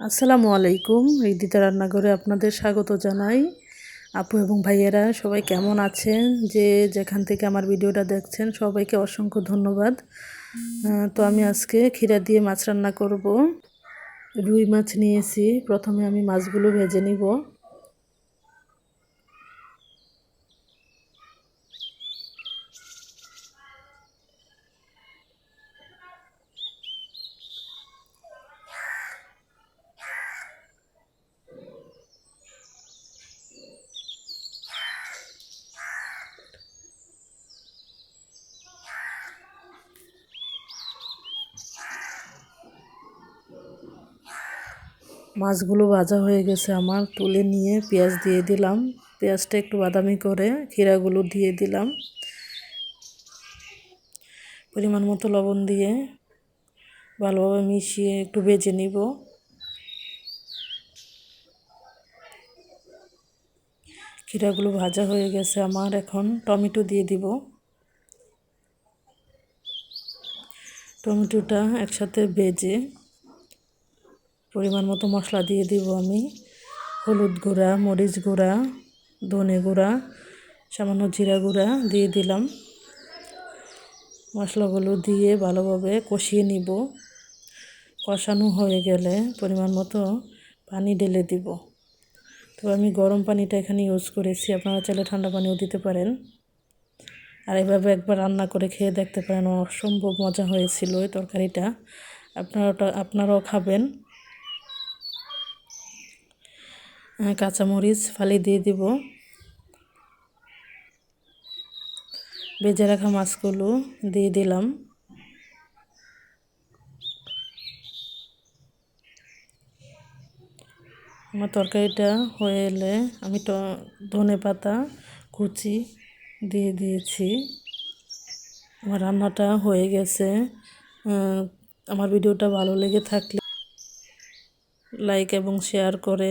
আসসালামু আলাইকুম। এই দিদা রান্নাঘরে আপনাদের স্বাগত জানাই। আপু এবং ভাইয়েরা, সবাই কেমন আছেন? যে যেখান থেকে আমার ভিডিওটা দেখছেন, সবাইকে অসংখ্য ধন্যবাদ। তো আমি আজকে ক্ষীরা দিয়ে মাছ রান্না করব। রুই মাছ নিয়েছি। প্রথমে আমি মাছগুলো ভেজে নিব। মাছগুলো ভাজা হয়ে গেছে আমার। তুলে নিয়ে পেঁয়াজ দিয়ে দিলাম। পেঁয়াজটা একটু বাদামি করে ক্ষীরাগুলো দিয়ে দিলাম। পরিমাণ মতো লবণ দিয়ে ভালোভাবে মিশিয়ে একটু ভেজে নিব। ক্ষীরাগুলো ভাজা হয়ে গেছে আমার। এখন টমেটো দিয়ে দিব। টমেটোটা একসাথে ভেজে পরিমাণ মতো মশলা দিয়ে দিব আমি। হলুদ গুঁড়া, মরিচ গুঁড়া, ধনে গুঁড়া, সামান্য জিরা গুঁড়া দিয়ে দিলাম। মশলাগুলো দিয়ে ভালোভাবে কষিয়ে নিব। কষানো হয়ে গেলে পরিমাণ মতো পানি ঢেলে দিব। তো আমি গরম পানিটা এখানে ইউজ করেছি, আপনারা চাইলে ঠান্ডা পানিও দিতে পারেন। আর এভাবে একবার রান্না করে খেয়ে দেখতে পারেন, অসম্ভব মজা হয়েছিল ওই তরকারিটা। আপনারা আপনারাও খাবেন। কাঁচামরিচ ফালি দিয়ে দিব। বেজে রাখা মাছগুলো দিয়ে দিলাম। আমার তরকারিটা হয়ে এলে আমি ধনে পাতা, কুচি দিয়ে দিয়েছি। আমার রান্নাটা হয়ে গেছে। আমার ভিডিওটা ভালো লেগে থাকলে লাইক এবং শেয়ার করে